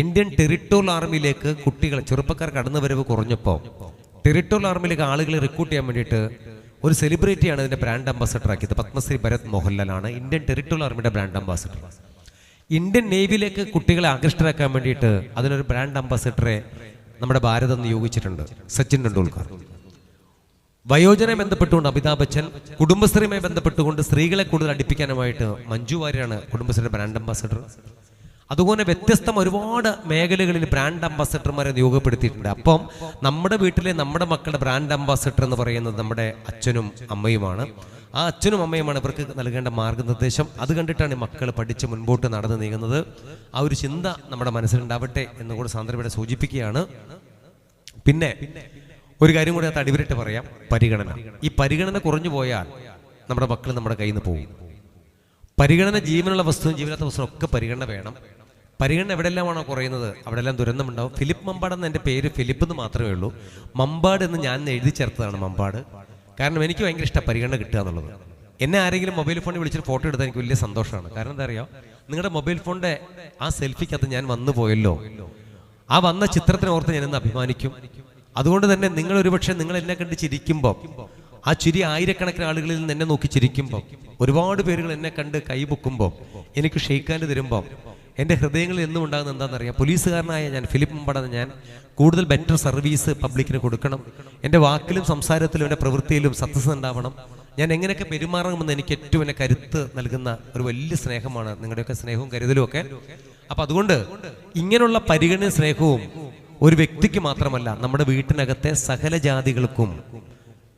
Indian territorial ആർമിയിലേക്ക് കുട്ടികൾ ചെറുപ്പക്കാർ കടന്നു വരവ് കുറഞ്ഞപ്പോൾ ടെറിട്ടോറിയൽ ആർമിയിലേക്ക് ആളുകളെ റിക്രൂട്ട് ചെയ്യാൻ വേണ്ടിയിട്ട് ഒരു സെലിബ്രിറ്റിയാണ് ഇതിന്റെ ബ്രാൻഡ് അംബാസഡർ ആക്കിയത്. പത്മശ്രീ ഭരത് മോഹൻലാലാണ് ഇന്ത്യൻ ടെറിട്ടോറിയൽ ആർമിയുടെ ബ്രാൻഡ് അംബാസഡർ ഇന്ത്യൻ നേവിയിലേക്ക് കുട്ടികളെ ആകൃഷ്ടരാക്കാൻ വേണ്ടിയിട്ട് അതിനൊരു ബ്രാൻഡ് അംബാസഡറെ നമ്മുടെ ഭാരതം നിയോഗിച്ചിട്ടുണ്ട്. സച്ചിൻ ടെണ്ടുൽക്കർ. വയോജനയെ ബന്ധപ്പെട്ടുകൊണ്ട് അമിതാഭ് ബച്ചൻ കുടുംബശ്രീയുമായി ബന്ധപ്പെട്ടുകൊണ്ട് സ്ത്രീകളെ കൂടുതൽ അടുപ്പിക്കാനുമായിട്ട് മഞ്ജു വാര്യരാണ് കുടുംബശ്രീയുടെ ബ്രാൻഡ് അംബാസഡർ അതുപോലെ വ്യത്യസ്തം ഒരുപാട് മേഖലകളിൽ ബ്രാൻഡ് അംബാസഡർമാരെ നിയോഗപ്പെടുത്തിയിട്ടുണ്ട്. അപ്പം നമ്മുടെ വീട്ടിലെ നമ്മുടെ മക്കളുടെ ബ്രാൻഡ് അംബാസഡർ എന്ന് പറയുന്നത് നമ്മുടെ അച്ഛനും അമ്മയുമാണ്. ആ അച്ഛനും അമ്മയുമാണ് ഇവർക്ക് നൽകേണ്ട മാർഗനിർദ്ദേശം. അത് കണ്ടിട്ടാണ് മക്കൾ പഠിച്ച് മുൻപോട്ട് നടന്നു നീങ്ങുന്നത്. ആ ഒരു ചിന്ത നമ്മുടെ മനസ്സിലുണ്ടാവട്ടെ എന്നുകൂടെ സാന്ദ്രയുടെ സൂചിപ്പിക്കുകയാണ്. പിന്നെ ഒരു കാര്യം കൂടി അത് അടിവരിട്ട് പറയാം. പരിഗണന. ഈ പരിഗണന കുറഞ്ഞു പോയാൽ നമ്മുടെ മക്കൾ നമ്മുടെ കയ്യിൽ നിന്ന് പോകും പരിഗണന ജീവനുള്ള വസ്തുവും ജീവനാത്ത വസ്തുവും ഒക്കെ പരിഗണന വേണം. പരിഗണന എവിടെല്ലാമാണോ കുറയുന്നത്? അവിടെല്ലാം ദുരന്തമുണ്ടാവും ഫിലിപ്പ് മമ്പാട് എന്ന എന്റെ പേര് ഫിലിപ്പ് എന്ന് മാത്രമേ ഉള്ളൂ. മമ്പാട് എന്ന് ഞാൻ എഴുതി ചേർത്തതാണ് മമ്പാട്. കാരണം എനിക്ക് ഭയങ്കര ഇഷ്ടം പരിഗണന കിട്ടുക എന്നുള്ളത്. എന്നെ ആരെങ്കിലും മൊബൈൽ ഫോണിൽ വിളിച്ചിട്ട് ഫോട്ടോ എടുത്താൽ എനിക്ക് വലിയ സന്തോഷമാണ്. കാരണം എന്താ അറിയാം? നിങ്ങളുടെ മൊബൈൽ ഫോണിന്റെ ആ സെൽഫിക്കകത്ത് ഞാൻ വന്നു പോയല്ലോ. ആ വന്ന ചിത്രത്തിനെ ഓർത്ത് ഞാൻ ഇന്ന് അഭിമാനിക്കും. അതുകൊണ്ട് തന്നെ നിങ്ങൾ ഒരുപക്ഷെ നിങ്ങൾ എന്നെ കണ്ട് ചിരിക്കുമ്പോൾ ആ ചിരി ആയിരക്കണക്കിന് ആളുകളിൽ നിന്ന് എന്നെ നോക്കി ചിരിക്കുമ്പോൾ ഒരുപാട് പേരുകൾ എന്നെ കണ്ട് കൈപൊക്കുമ്പോൾ എനിക്ക് ക്ഷയിക്കാണ്ട് തരുമ്പോൾ എന്റെ ഹൃദയങ്ങളിൽ എന്നും ഉണ്ടാകുന്ന എന്താണെന്നറിയാം? പോലീസുകാരനായ ഞാൻ ഫിലിപ്പ് മുമ്പടന്ന് ഞാൻ കൂടുതൽ ബെറ്റർ സർവീസ് പബ്ലിക്കിന് കൊടുക്കണം. എന്റെ വാക്കിലും സംസാരത്തിലും എന്റെ പ്രവൃത്തിയിലും സത്യസന്ധ ഉണ്ടാവണം. ഞാൻ എങ്ങനെയൊക്കെ പെരുമാറണമെന്ന് എനിക്ക് ഏറ്റവും എന്നെ കരുത്ത് നൽകുന്ന ഒരു വലിയ സ്നേഹമാണ്. നിങ്ങളുടെയൊക്കെ സ്നേഹവും കരുതലും ഒക്കെ. അപ്പൊ അതുകൊണ്ട് ഇങ്ങനെയുള്ള പരിഗണന സ്നേഹവും ഒരു വ്യക്തിക്ക് മാത്രമല്ല നമ്മുടെ വീട്ടിനകത്തെ സകല ജാതികൾക്കും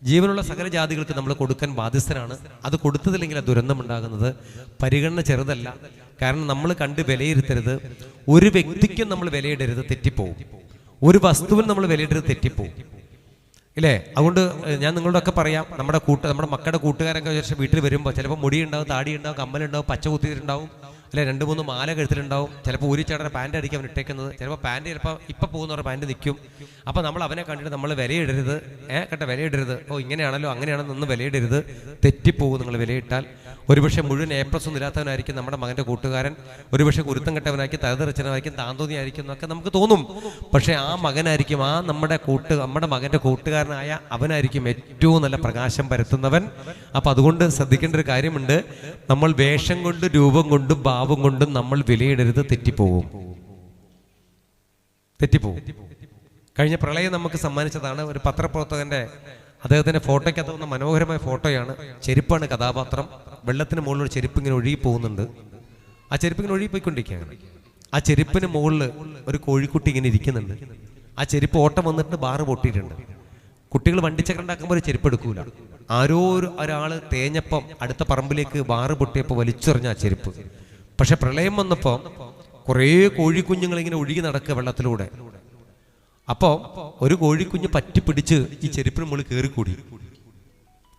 ജീവനുള്ള സകല ജാതികൾക്ക് നമ്മൾ കൊടുക്കാൻ ബാധ്യസ്ഥനാണ് അത് കൊടുത്തതില്ലെങ്കിൽ ദുരന്തം ഉണ്ടാകുന്നത് പരിഗണന ചെറുതല്ല. കാരണം നമ്മൾ കണ്ട് വിലയിരുത്തരുത്. ഒരു വ്യക്തിക്കും നമ്മൾ വിലയിടരുത് തെറ്റിപ്പോവും. ഒരു വസ്തുവിന് നമ്മൾ വിലയിടരുത് തെറ്റിപ്പോവും. ഇല്ലേ? അതുകൊണ്ട് ഞാൻ നിങ്ങളോടൊക്കെ പറയാം. നമ്മുടെ കൂട്ട നമ്മുടെ മക്കളുടെ കൂട്ടുകാരൊക്കെ വിചാരിച്ച വീട്ടിൽ വരുമ്പോൾ ചിലപ്പോൾ മുടി ഉണ്ടാവും താടി ഉണ്ടാവും കമ്മലുണ്ടാവും പച്ച കുത്തിയിട്ടുണ്ടാവും. അല്ലെ? രണ്ട് മൂന്ന് മാല കഴുത്തിലുണ്ടാവും ചിലപ്പോൾ ഒരു ചേട്ടനെ പാന്റ് അടിക്കാൻ അവൻ ഇട്ടേക്കുന്നത്. ചിലപ്പോൾ പാന്റ് ചിലപ്പോൾ ഇപ്പം പോകുന്നവരുടെ പാന്റ് നിൽക്കും അപ്പോൾ നമ്മൾ അവനെ കണ്ടിട്ട് നമ്മൾ വിലയിടരുത്. ഏ കേട്ടോ വിലയിടരുത്. ഓ ഇങ്ങനെയാണല്ലോ അങ്ങനെയാണെന്ന് ഒന്ന് വിലയിടരുത്. തെറ്റിപ്പോകും നിങ്ങൾ വിലയിട്ടാൽ. ഒരുപക്ഷെ മുഴുവൻ എ പ്ലസ് ഒന്നും ഇല്ലാത്തവനായിരിക്കും നമ്മുടെ മകന്റെ കൂട്ടുകാരൻ. ഒരുപക്ഷെ കുരുത്തം കെട്ടവനായിരിക്കും തലതെറിച്ചവനായിരിക്കും താന്തോന്നിയായിരിക്കും എന്നൊക്കെ നമുക്ക് തോന്നും. പക്ഷെ ആ മകനായിരിക്കും ആ നമ്മുടെ കൂട്ട് നമ്മുടെ മകന്റെ കൂട്ടുകാരനായ അവനായിരിക്കും ഏറ്റവും നല്ല പ്രകാശം പരത്തുന്നവൻ. അപ്പൊ അതുകൊണ്ട് ശ്രദ്ധിക്കേണ്ട ഒരു കാര്യമുണ്ട്. നമ്മൾ വേഷം കൊണ്ട് രൂപം കൊണ്ടും ഭാവം കൊണ്ടും നമ്മൾ വിലയിടരുത് തെറ്റിപ്പോവും. തെറ്റിപ്പോവും. കഴിഞ്ഞ പ്രളയം നമുക്ക് സമ്മാനിച്ചതാണ് ഒരു പത്രപ്രവർത്തകന്റെ അദ്ദേഹത്തിന്റെ ഫോട്ടോയ്ക്കകത്ത് വന്ന മനോഹരമായ ഫോട്ടോയാണ് ചെരുപ്പാണ് കഥാപാത്രം. വെള്ളത്തിന് മുകളിൽ ഒരു ചെരുപ്പ് ഇങ്ങനെ ഒഴുകി പോകുന്നുണ്ട്. ആ ചെരുപ്പ് ഇങ്ങനെ ഒഴുകി പോയിക്കൊണ്ടിരിക്കുകയാണ്. ആ ചെരുപ്പിന് മുകളിൽ ഒരു കോഴിക്കുട്ടി ഇങ്ങനെ ഇരിക്കുന്നുണ്ട്. ആ ചെരുപ്പ് ഓട്ടം വന്നിട്ട് ബാറ് പൊട്ടിയിട്ടുണ്ട്. കുട്ടികൾ വണ്ടിച്ചക്രം ഉണ്ടാക്കുമ്പോൾ ഒരു ചെരുപ്പ് എടുക്കൂല. ആരോ ഒരു ഒരാൾ തേഞ്ഞപ്പം അടുത്ത പറമ്പിലേക്ക് ബാറ് പൊട്ടിയപ്പോൾ വലിച്ചെറിഞ്ഞ ആ ചെരുപ്പ്. പക്ഷെ പ്രളയം വന്നപ്പോൾ കുറേ കോഴിക്കുഞ്ഞുങ്ങൾ ഇങ്ങനെ ഒഴുകി നടക്കുക വെള്ളത്തിലൂടെ. അപ്പോൾ ഒരു കോഴിക്കുഞ്ഞ് പറ്റി പിടിച്ച് ഈ ചെരുപ്പിന് മുകളിൽ കൂടി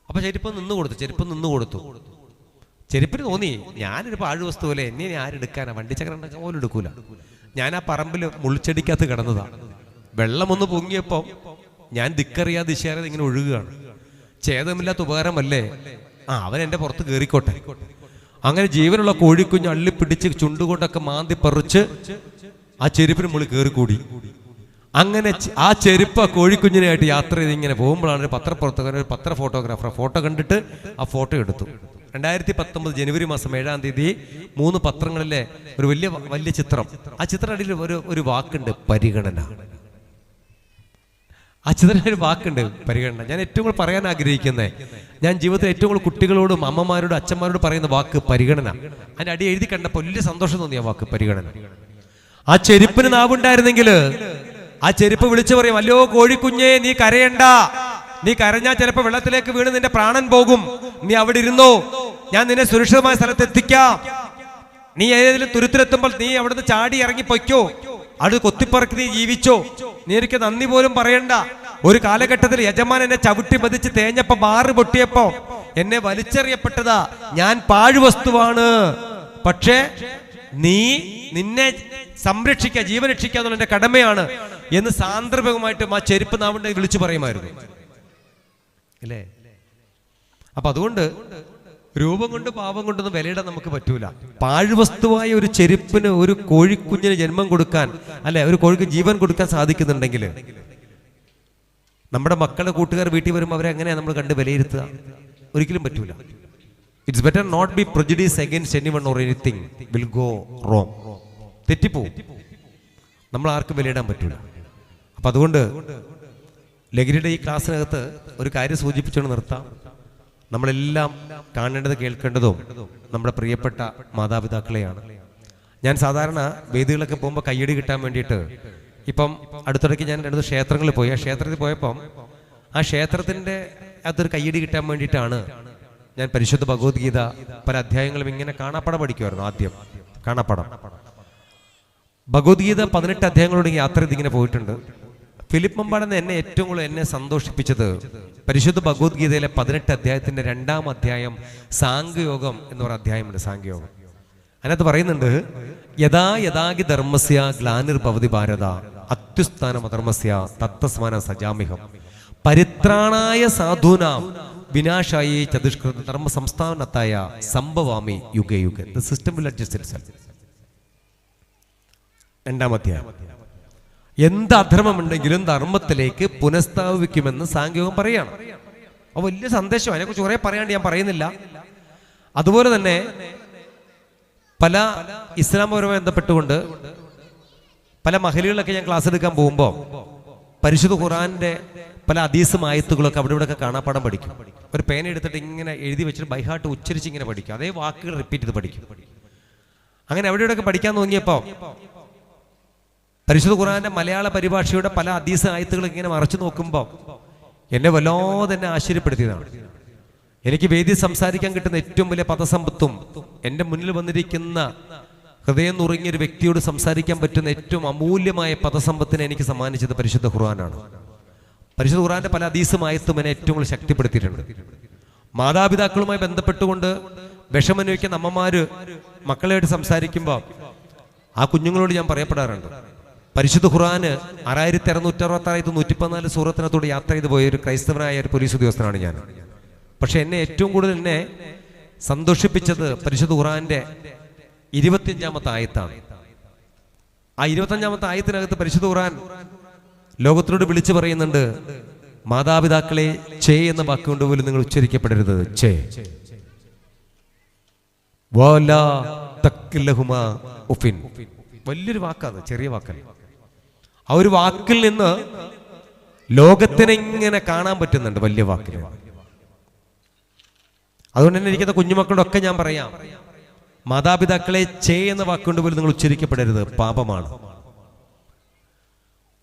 അപ്പൊ ചെരുപ്പ് നിന്ന് കൊടുത്തു ചെരുപ്പ് നിന്ന് കൊടുത്തു ചെരുപ്പിന് തോന്നി. ഞാനൊരു പാഴ് വസ്തു പോലെ എന്നെ ആരെടുക്കാനാ വണ്ടി ചക്രം പോലും എടുക്കൂല. ഞാൻ ആ പറമ്പിൽ മുളിച്ചടിക്കകത്ത് കിടന്നതാണ് വെള്ളമൊന്ന് പൊങ്ങിയപ്പോ ഞാൻ ദിക്കറിയാ ദിശയറിയാതെ ഇങ്ങനെ ഒഴുകുകയാണ്. ഛേദമില്ലാത്ത ഉപകാരമല്ലേ? ആ അവൻ എന്റെ പുറത്ത് കയറിക്കോട്ടെ അങ്ങനെ ജീവനുള്ള കോഴിക്കുഞ്ഞ് അള്ളി പിടിച്ച് ചുണ്ടുകൊണ്ടൊക്കെ മാന്തി പറിച്ച് ആ ചെരുപ്പിന് മുകളിൽ കയറിക്കൂടി അങ്ങനെ ആ ചെരുപ്പ് കോഴിക്കുഞ്ഞിനായിട്ട് യാത്ര ചെയ്ത് ഇങ്ങനെ പോകുമ്പോഴാണ് ഒരു പത്രപ്രവർത്തകൻ ഒരു പത്ര ഫോട്ടോഗ്രാഫർ ഫോട്ടോ കണ്ടിട്ട് ആ ഫോട്ടോ എടുത്തു. രണ്ടായിരത്തി പത്തൊമ്പത് ജനുവരി മാസം ഏഴാം തീയതി മൂന്ന് പത്രങ്ങളിലെ ഒരു വലിയ വലിയ ചിത്രം. ആ ചിത്രടിയിൽ ഒരു ഒരു വാക്കുണ്ട് പരിഗണന. ആ ചിത്രത്തിൽ ഒരു വാക്കുണ്ട് പരിഗണന. ഞാൻ ഏറ്റവും കൂടുതൽ പറയാൻ ആഗ്രഹിക്കുന്നത് ഞാൻ ജീവിതത്തിൽ ഏറ്റവും കൂടുതൽ കുട്ടികളോടും അമ്മമാരോടും അച്ഛന്മാരോടും പറയുന്ന വാക്ക് പരിഗണന. അതിന്റെ അടി എഴുതി കണ്ടപ്പോൾ വലിയ സന്തോഷം തോന്നിയ വാക്ക് പരിഗണന. ആ ചെരുപ്പിന് നാവുണ്ടായിരുന്നെങ്കിൽ ആ ചെരുപ്പ് വിളിച്ചു പറയും അല്ലോ കോഴിക്കുഞ്ഞേ നീ കരയണ്ട. നീ കരഞ്ഞാൽ ചിലപ്പോൾ വെള്ളത്തിലേക്ക് വീണ് നിന്റെ പ്രാണൻ പോകും. നീ അവിടെ ഇരുന്നോ? ഞാൻ നിന്നെ സുരക്ഷിതമായ സ്ഥലത്ത് എത്തിക്കാം. നീ ഏതെങ്കിലും തുരുത്തിലെത്തുമ്പോൾ നീ അവിടുന്ന് ചാടി ഇറങ്ങി പൊയ്ക്കോ. അത് കൊത്തിപ്പറക്കി നീ ജീവിച്ചോ. നീ എനിക്ക് നന്ദി പോലും പറയണ്ട. ഒരു കാലഘട്ടത്തിൽ യജമാൻ എന്നെ ചവിട്ടി മതിച്ച് തേഞ്ഞപ്പോ ബാറ് പൊട്ടിയപ്പോ എന്നെ വലിച്ചെറിയപ്പെട്ടതാ. ഞാൻ പാഴ്വസ്തുവാണ്. പക്ഷേ നീ നിന്നെ സംരക്ഷിക്കുക ജീവൻ രക്ഷിക്കുക എന്നുള്ള എന്റെ കടമയാണ് എന്ന് സാന്ദർഭികമായിട്ടും ആ ചെരുപ്പ് നാവിന്റെ വിളിച്ചു പറയുമായിരുന്നു. ഇല്ലേ അപ്പൊ അതുകൊണ്ട് രൂപം കൊണ്ട് പാപം കൊണ്ടൊന്നും വിലയിടാൻ നമുക്ക് പറ്റൂല. പാഴ്വസ്തുവായ ഒരു ചെരുപ്പിന് ഒരു കോഴിക്കുഞ്ഞിന് ജന്മം കൊടുക്കാൻ അല്ലെ? ഒരു കോഴിക്ക് ജീവൻ കൊടുക്കാൻ സാധിക്കുന്നുണ്ടെങ്കിൽ നമ്മുടെ മക്കളുടെ കൂട്ടുകാർ വീട്ടിൽ വരുമ്പോൾ അവരെ എങ്ങനെയാണ് നമ്മൾ കണ്ട് വിലയിരുത്തുക? ഒരിക്കലും പറ്റൂല. It's better not be prejudice against anyone or anything will go wrong തെറ്റിപ്പോ നമ്മൾ ആർക്കും വിലയിടാൻ പറ്റൂല. അപ്പൊ അതുകൊണ്ട് ലഹരിയുടെ ഈ ക്ലാസ്സിനകത്ത് ഒരു കാര്യം സൂചിപ്പിച്ചുകൊണ്ട് നിർത്താം. നമ്മളെല്ലാം കാണേണ്ടത് കേൾക്കേണ്ടതും നമ്മുടെ പ്രിയപ്പെട്ട മാതാപിതാക്കളെയാണ്. ഞാൻ സാധാരണ വേദികളൊക്കെ പോകുമ്പോൾ കയ്യടി കിട്ടാൻ വേണ്ടിയിട്ട് ഇപ്പം അടുത്തിടയ്ക്ക് ഞാൻ രണ്ട് ക്ഷേത്രങ്ങളിൽ പോയി. ആ ക്ഷേത്രത്തിൽ പോയപ്പം ആ ക്ഷേത്രത്തിന്റെ അകത്തൊരു കയ്യടി കിട്ടാൻ വേണ്ടിയിട്ടാണ് ഞാൻ പരിശുദ്ധ ഭഗവത്ഗീത പല അധ്യായങ്ങളും ഇങ്ങനെ കാണാപ്പടം പഠിക്കുമായിരുന്നു ആദ്യം. കാണാപ്പടം. ഭഗവത്ഗീത പതിനെട്ട് അധ്യായങ്ങളോട് യാത്ര ഇതിങ്ങനെ പോയിട്ടുണ്ട്. ഫിലിപ്പ് മമ്പാടെന്ന് എന്നെ ഏറ്റവും കൂടുതൽ എന്നെ സന്തോഷിപ്പിച്ചത് പരിശുദ്ധ ഭഗവത്ഗീതയിലെ പതിനെട്ട് അധ്യായത്തിന്റെ രണ്ടാം അധ്യായം സാങ്കയോഗം എന്ന് പറയുന്ന അധ്യായമുണ്ട് സാങ്കയോഗം അതിനകത്ത് പറയുന്നുണ്ട് യഥാ യഥാഗി ധർമ്മസ്യ ഗ്ലാനിർഭവതി ഭാരത അത്യുസ്ഥാനം അധർമ്മസ്യ തത്വസ്മാന സജാമിഹം പരിത്രാണായ സാധുനാം വിനാശായി ചതുഷ്കൃത ധർമ്മ സംസ്ഥാനത്തായ സംഭവാമി യുഗയുഗ ദ സിസ്റ്റം വിൽ അഡ്ജസ്റ്റ് രണ്ടാം അധ്യായം. എന്ത് അധർമ്മമുണ്ടെങ്കിലും ധർമ്മത്തിലേക്ക് പുനഃസ്ഥാപിക്കുമെന്ന് സാങ്കേതികം പറയാണ്. അപ്പൊ വലിയ സന്ദേശം. അതിനെക്കുറിച്ച് കുറെ പറയാണ്ട് ഞാൻ പറയുന്നില്ല. അതുപോലെ തന്നെ പല ഇസ്ലാമപരമായി ബന്ധപ്പെട്ടുകൊണ്ട് പല മഹലുകളിലൊക്കെ ഞാൻ ക്ലാസ് എടുക്കാൻ പോകുമ്പോൾ പരിശുദ്ധ ഖുറാന്റെ പല അതീസും ആയത്തുകളൊക്കെ അവിടെ ഇവിടെയൊക്കെ കാണാപ്പാടം പഠിക്കും. ഒരു പേന എടുത്തിട്ട് ഇങ്ങനെ എഴുതി വെച്ചിട്ട് ബൈഹാട്ട് ഉച്ചരിച്ച് ഇങ്ങനെ പഠിക്കും. അതേ വാക്കുകൾ റിപ്പീറ്റ് ചെയ്ത് പഠിക്കും. അങ്ങനെ അവിടെ ഇവിടെയൊക്കെ പഠിക്കാൻ തുടങ്ങിയപ്പോൾ പരിശുദ്ധ ഖുറാന്റെ മലയാള പരിഭാഷയുടെ പല അതീസ ആയത്തുകൾ ഇങ്ങനെ മറച്ചു നോക്കുമ്പോൾ എന്നെ വല്ലാതെ എന്നെ ആശ്ചര്യപ്പെടുത്തിയതാണ്. എനിക്ക് വേദി സംസാരിക്കാൻ കിട്ടുന്ന ഏറ്റവും വലിയ പദസമ്പത്തും എന്റെ മുന്നിൽ വന്നിരിക്കുന്ന ഹൃദയം നുറങ്ങിയ ഒരു വ്യക്തിയോട് സംസാരിക്കാൻ പറ്റുന്ന ഏറ്റവും അമൂല്യമായ പദസമ്പത്തിനെ എനിക്ക് സമ്മാനിച്ചത് പരിശുദ്ധ ഖുർആനാണ്. പരിശുദ്ധ ഖുർആന്റെ പല അതീസമായത്തും എന്നെ ഏറ്റവും കൂടുതൽ ശക്തിപ്പെടുത്തിയിട്ടുണ്ട്. മാതാപിതാക്കളുമായി ബന്ധപ്പെട്ടുകൊണ്ട് വിഷമനുവയ്ക്കുന്ന അമ്മമാര് മക്കളായിട്ട് സംസാരിക്കുമ്പോൾ ആ കുഞ്ഞുങ്ങളോട് ഞാൻ പറയപ്പെടാറുണ്ട്. പരിശുദ്ധ ഖുർആന് ആറായിരത്തി അറുന്നൂറ്റി അറുപത്തി നൂറ്റി പതിനാല് സൂറത്തിനകത്തോട് യാത്ര ചെയ്ത് പോയ ഒരു ക്രൈസ്തവനായ ഒരു പോലീസ് ഉദ്യോഗസ്ഥനാണ് ഞാൻ. പക്ഷെ എന്നെ ഏറ്റവും കൂടുതൽ എന്നെ സന്തോഷിപ്പിച്ചത് പരിശുദ്ധ ഖുർആന്റെ ഇരുപത്തിയഞ്ചാമത്തെ ആയത്താണ്. ആ ഇരുപത്തഞ്ചാമത്തെ ആയത്തിനകത്ത് പരിശുദ്ധ ഖുർആൻ ലോകത്തിനോട് വിളിച്ചു പറയുന്നുണ്ട് മാതാപിതാക്കളെ ചേ എന്ന വാക്കുകൊണ്ട് പോലും നിങ്ങൾ ഉച്ചരിക്കപ്പെടരുത്. ചേ. വലിയൊരു വാക്കാണ് ചെറിയ വാക്കല്ല. ആ ഒരു വാക്കിൽ നിന്ന് ലോകത്തിനെ ഇങ്ങനെ കാണാൻ പറ്റുന്നുണ്ട് വലിയ വാക്കിൽ. അതുകൊണ്ട് തന്നെ ഇരിക്കുന്ന കുഞ്ഞുമക്കളോടൊക്കെ ഞാൻ പറയാം മാതാപിതാക്കളെ ചേ എന്ന വാക്കുകൊണ്ട് പോലും നിങ്ങൾ ഉച്ചരിക്കപ്പെടരുത് പാപമാണ്.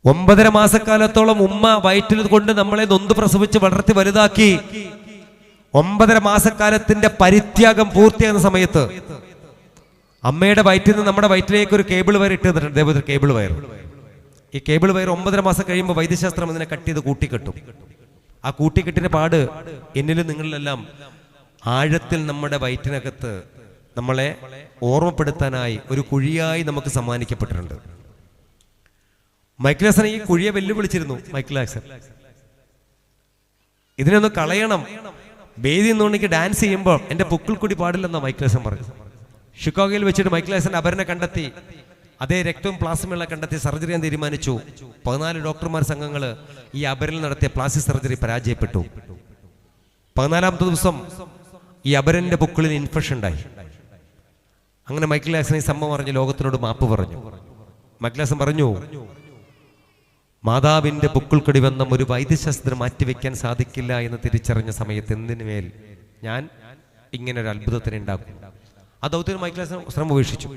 ഒമ്പതര മാസക്കാലത്തോളം ഉമ്മ വയറ്റിൽ കൊണ്ട് നമ്മളെ നൊന്ത് പ്രസവിച്ച് വളർത്തി വലുതാക്കി ഒമ്പതര മാസക്കാലത്തിന്റെ പരിത്യാഗം പൂർത്തിയാകുന്ന സമയത്ത് അമ്മയുടെ വയറ്റിൽ നിന്ന് നമ്മുടെ വയറ്റിലേക്ക് ഒരു കേബിൾ വയർ ഇട്ട് തന്നിട്ടുണ്ട് കേബിൾ വയർ. ഈ കേബിൾ വയർ ഒമ്പതര മാസം കഴിയുമ്പോൾ വൈദ്യശാസ്ത്രം ഇതിനെ കട്ട് ചെയ്ത് കൂട്ടിക്കെട്ടും. ആ കൂട്ടിക്കെട്ടിന്റെ പാട് എന്നിലും നിങ്ങളിലെല്ലാം ആഴത്തിൽ നമ്മുടെ വയറ്റിനകത്ത് നമ്മളെ ഓർമ്മപ്പെടുത്താനായി ഒരു കുഴിയായി നമുക്ക് സമ്മാനിക്കപ്പെട്ടിട്ടുണ്ട്. മൈക്കിൾ ഈ കുഴിയെ വെല്ലുവിളിച്ചിരുന്നു. മൈക്കിൾ ഹാസൻ ഇതിനൊന്ന് കളയണം. വേദി എന്നുണ്ടെങ്കിൽ ഡാൻസ് ചെയ്യുമ്പോൾ എന്റെ പുക്കിൾ കൂടി പാടില്ലെന്നാ മൈക്കിലാസൻ പറഞ്ഞു ഷിക്കാഗോയിൽ വെച്ചിട്ട് മൈക്കിൾ ഹാസൻ അപരനെ കണ്ടെത്തി. അതേ രക്തവും പ്ലാസ്മയുള്ള കണ്ടെത്തി സർജറി ഞാൻ തീരുമാനിച്ചു. പതിനാല് ഡോക്ടർമാർ സംഘങ്ങൾ ഈ അപരിൽ നടത്തിയ പ്ലാസ്റ്റിക് സർജറി പരാജയപ്പെട്ടു. പതിനാലാമത്തെ ദിവസം ഈ അപരന്റെ പൊക്കിളിൽ ഇൻഫെക്ഷൻ ഉണ്ടായി. അങ്ങനെ മൈക്കിൾ ഹാസൻ ഈ സംഭവം അറിഞ്ഞ് ലോകത്തിനോട് മാപ്പ് പറഞ്ഞു. മൈക്കിൾ പറഞ്ഞു മാതാവിന്റെ പൊക്കിൾക്കടി വന്ന ഒരു വൈദ്യശാസ്ത്രം മാറ്റിവെക്കാൻ സാധിക്കില്ല എന്ന് തിരിച്ചറിഞ്ഞ സമയത്ത് എന്തിനുമേൽ ഞാൻ ഇങ്ങനെ ഒരു അത്ഭുതത്തിന് ഉണ്ടാക്കും ആ ദൗത്യം മൈക്കിൾ ഹാസൻ ശ്രമം ഉപേക്ഷിച്ചു.